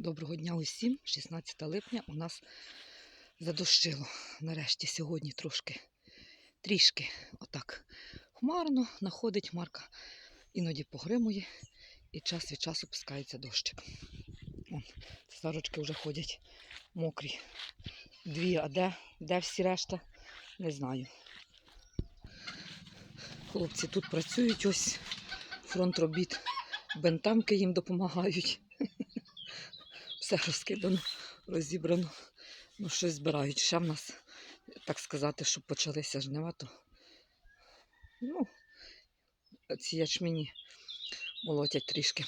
Доброго дня усім. 16 липня у нас задощило. Нарешті сьогодні трошки, трішки отак хмарно находить хмарка, іноді погримує і час від часу пускається дощик. Вон, Старочки вже ходять мокрі. Дві, а де, де всі решта? Не знаю. Хлопці тут працюють, ось фронт робіт, бентамки їм допомагають. Все розкидано, розібрано. Ну, щось збирають. Ще в нас, так сказати, щоб почалися жнива, то ну, ці ячмені молотять трішки.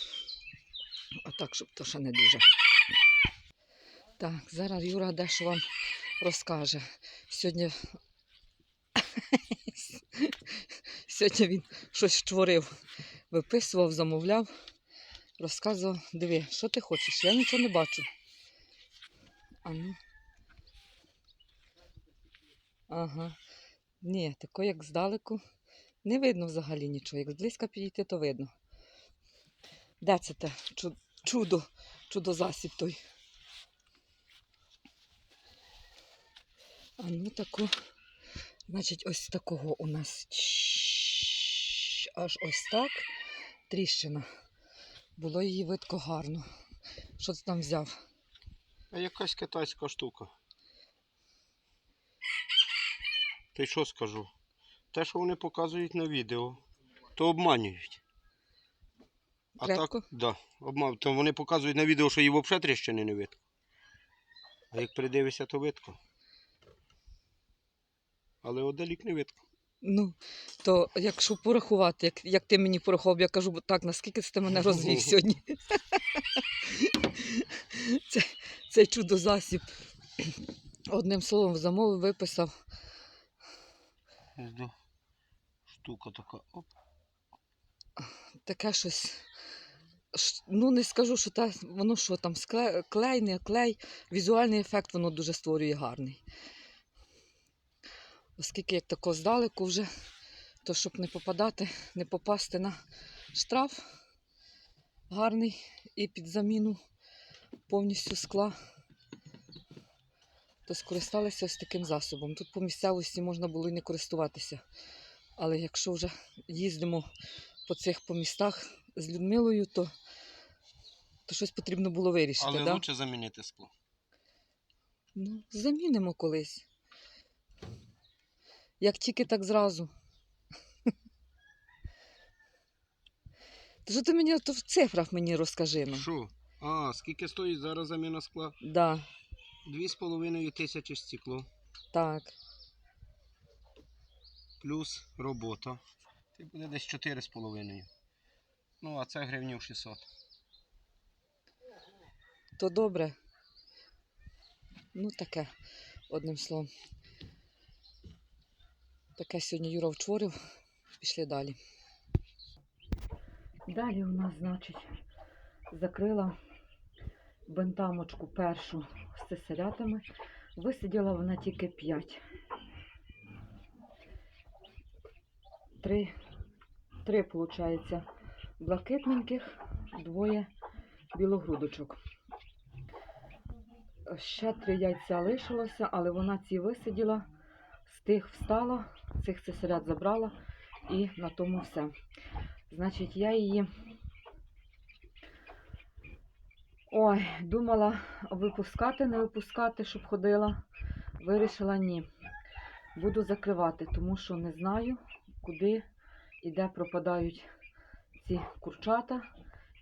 А так, щоб то ще не дуже. Так, зараз Юра дещо вам розкаже. Сьогодні, Сьогодні він щось створив, виписував, замовляв, розказував. Диви, що ти хочеш? Я нічого не бачу. А ну. Ага. Ні, тако як здалеку. Не видно взагалі нічого. Як зблизька підійти, то видно. Де це те чудо, чудо-засіб той? А ну тако. Значить, ось такого у нас аж ось так. Тріщина. Було її видко гарно. Що ти там взяв? А якась китайська штука. Й що скажу? Те, що вони показують на відео, то обманюють. А Крепко? так, да, обман... То вони показують на відео, що її взагалі тріщини не видко. А як придивишся, то видко. Але одалік не видко. Ну, то якщо порахувати, як, як ти мені порахував, я кажу, «Бо так, наскільки ти мене розвів сьогодні? Це, цей чудо-засіб. Одним словом, замовив, виписав. Штука така. Оп. Таке щось. Ну, не скажу, що та, воно що там, скле, клей, не клей. Візуальний ефект воно дуже створює гарний. Оскільки як тако здалеку вже, то щоб не попадати, не попасти на штраф гарний і під заміну повністю скла, то скористалися ось таким засобом. Тут по місцевості можна було і не користуватися. Але якщо вже їздимо по цих по містах з Людмилою, то, то щось потрібно було вирішити. Але да? лучше замінити скло. Ну, замінимо колись. Як тільки так зразу. То що ти мені то в цифрах мені розкажи. Ну. Що? А, скільки стоїть зараз заміна скла? Да, Дві з половиною тисячі стекло. так. плюс робота. Це буде десь 4,5. Ну, а це гривнів 600. То добре. Ну, таке, одним словом. Таке сьогодні Юра вчорив. Пішли далі. Далі у нас, значить, закрила бентамочку першу з цесарятами. Висиділа вона тільки 5. Три, виходить, блакитненьких, двоє білогрудочок. Ще три яйця лишилося, але вона ці висиділа, тих встала, цих цесарят забрала і на тому все. Значить, я її. Ой, думала випускати, не випускати, щоб ходила. Вирішила ні. Буду закривати, тому що не знаю, куди і де пропадають ці курчата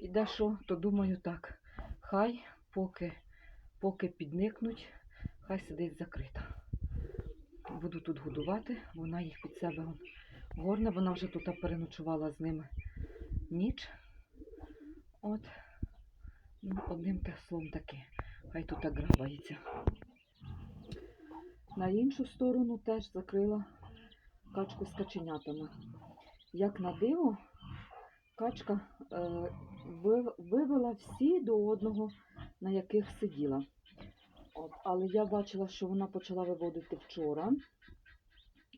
і де що, то думаю так. Хай поки, поки підникнуть, хай сидить закрита. Буду тут годувати, вона їх під себе горне, вона вже тут переночувала з ними ніч. От, ну, одним те словом таке. Хай тут так грабається. На іншу сторону теж закрила качку з каченятами. Як на диво, качка е, вивела всі до одного, на яких сиділа. От, але я бачила, що вона почала виводити вчора,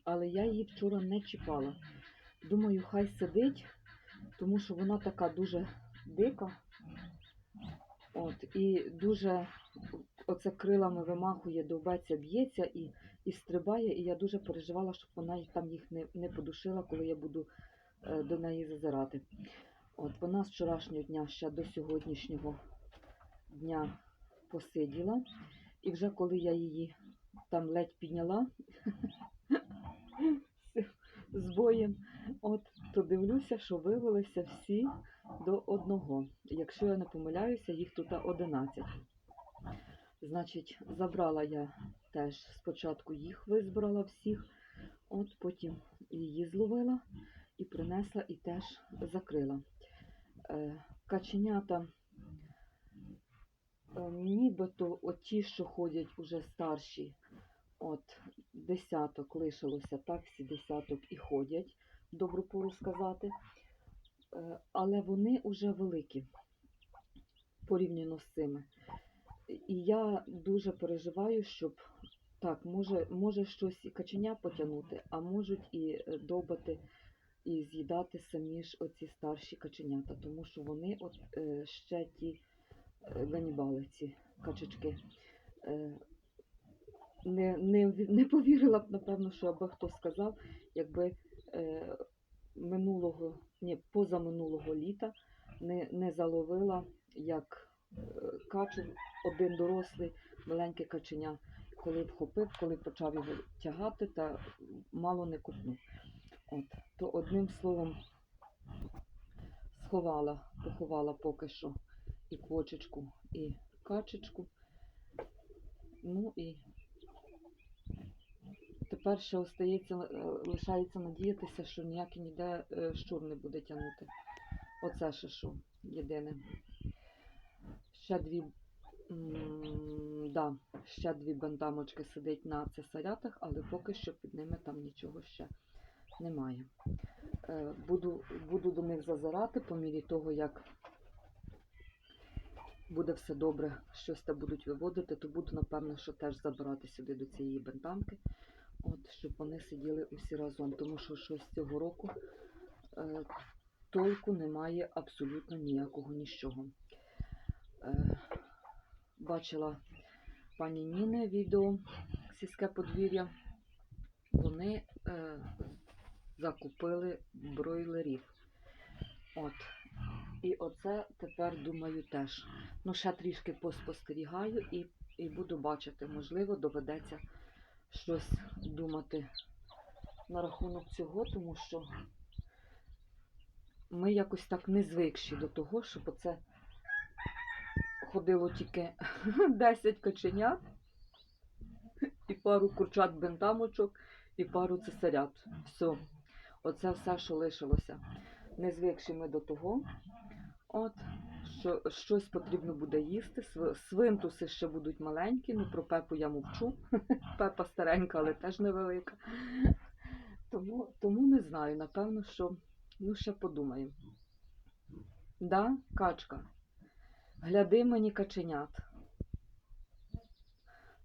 але я її вчора не чіпала. Думаю, хай сидить, тому що вона така дуже дика. От, і дуже оце крилами вимахує, довбеться, б'ється і, і стрибає, і я дуже переживала, щоб вона там їх не, не подушила, коли я буду е, до неї зазирати. От вона з вчорашнього дня ще до сьогоднішнього дня посиділа. І вже коли я її там ледь підняла з боєм, от, то дивлюся, що вивелися всі до одного. Якщо я не помиляюся, їх тут 11. Значить, забрала я теж спочатку їх визбрала всіх, от потім її зловила і принесла і теж закрила. Е, каченята, нібито оті, що ходять уже старші, от десяток лишилося, так всі десяток і ходять, добру пору сказати. Е, але вони вже великі порівняно з цими. І я дуже переживаю, щоб так, може, може щось і каченя потягнути, а можуть і е, довбати і з'їдати самі ж оці старші каченята, тому що вони от е, ще ті е, ганібали, ці качечки. Е, не, не, не повірила б, напевно, що аби хто сказав, якби е, минулого, ні, позаминулого літа не, не заловила, як е, качу один дорослий, маленьке каченя, коли вхопив, коли почав його тягати, та мало не купнув. От, то одним словом сховала, поховала поки що і квочечку, і качечку. Ну і тепер ще остається, е, лишається надіятися, що ніякий ніде е, щур не буде тягнути. Оце ще що єдине. Ще дві, да, ще дві бандамочки сидить на цесарятах, але поки що під ними там нічого ще немає. Е, Буду, буду до них зазирати по мірі того, як буде все добре, щось там будуть виводити, то буду, напевно, що теж забирати сюди до цієї бентамки, от, щоб вони сиділи усі разом, тому що щось цього року е, толку немає абсолютно ніякого нічого. Е, бачила пані Ніни відео сільське подвір'я. Вони е, закупили бройлерів. От. І оце тепер думаю теж. Ну, ще трішки поспостерігаю і, і буду бачити. Можливо, доведеться щось думати на рахунок цього, тому що ми якось так не звикші до того, щоб оце ходило тільки 10 каченят і пару курчат бентамочок і пару цесарят. Все. Оце все, що лишилося. Не звикші ми до того. От, що щось потрібно буде їсти. Свинтуси ще будуть маленькі, ну про пепу я мовчу. Пепа старенька, але теж невелика. Тому, тому не знаю, напевно, що ну ще подумаємо. Да, качка. Гляди мені каченят.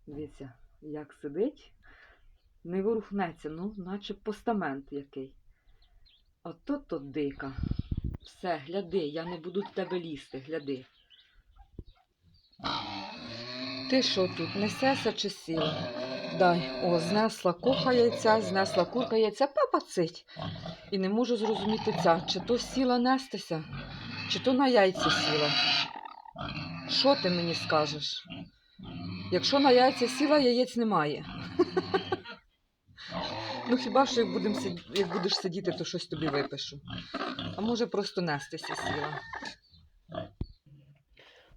Дивіться, як сидить, не ворухнеться, ну, наче постамент який. Ото то дика. Все, гляди, я не буду до тебе лізти, гляди. Ти що тут, несеся чи сіла? Дай, о, знесла куха яйця, знесла курка яйця, папа цить. І не можу зрозуміти ця, чи то сіла нестися, чи то на яйці сіла. Що ти мені скажеш? Якщо на яйця сіла, яєць немає. Ну хіба що як будеш сидіти, то щось тобі випишу. А може просто нестися сіла.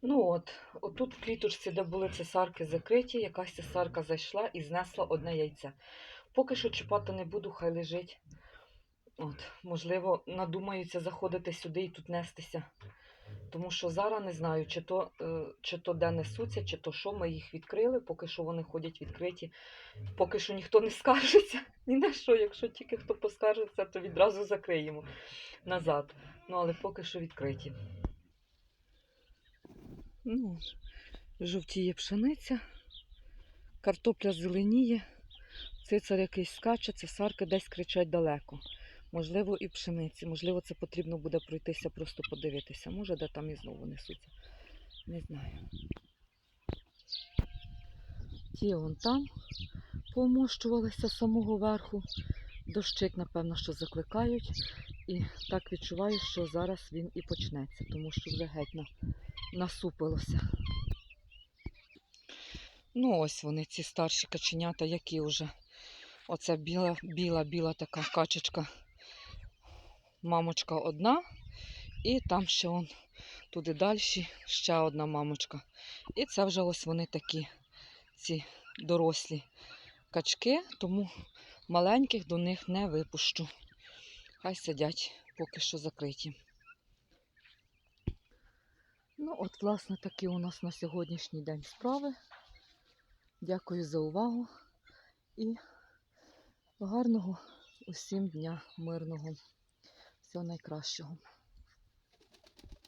Ну от, отут в клітушці, де були цесарки закриті, якась цесарка зайшла і знесла одне яйце. Поки що чіпати не буду, хай лежить. От, можливо, надумаються заходити сюди і тут нестися. Тому що зараз не знаю, чи то, е, чи то де несуться, чи то що, ми їх відкрили, поки що вони ходять відкриті. Поки що ніхто не скаржиться. Ні на що, якщо тільки хто поскаржиться, то відразу закриємо назад. Ну, але поки що відкриті. Ну, жовтіє пшениця, картопля зеленіє, цицар якийсь скаче, цесарки десь кричать далеко. Можливо, і пшениці. Можливо, це потрібно буде пройтися, просто подивитися. Може, де там і знову несуться. Не знаю. Ті вон там помощувалися з самого верху. Дощик, напевно, що закликають. І так відчуваю, що зараз він і почнеться, тому що вже геть на- насупилося. Ну, ось вони, ці старші каченята, які вже. Оце біла, біла, біла така качечка. Мамочка одна, і там ще он туди далі ще одна мамочка. І це вже ось вони такі, ці дорослі качки, тому маленьких до них не випущу. Хай сидять поки що закриті. Ну, от, власне, такі у нас на сьогоднішній день справи. Дякую за увагу і гарного усім дня мирного. Всього найкращого.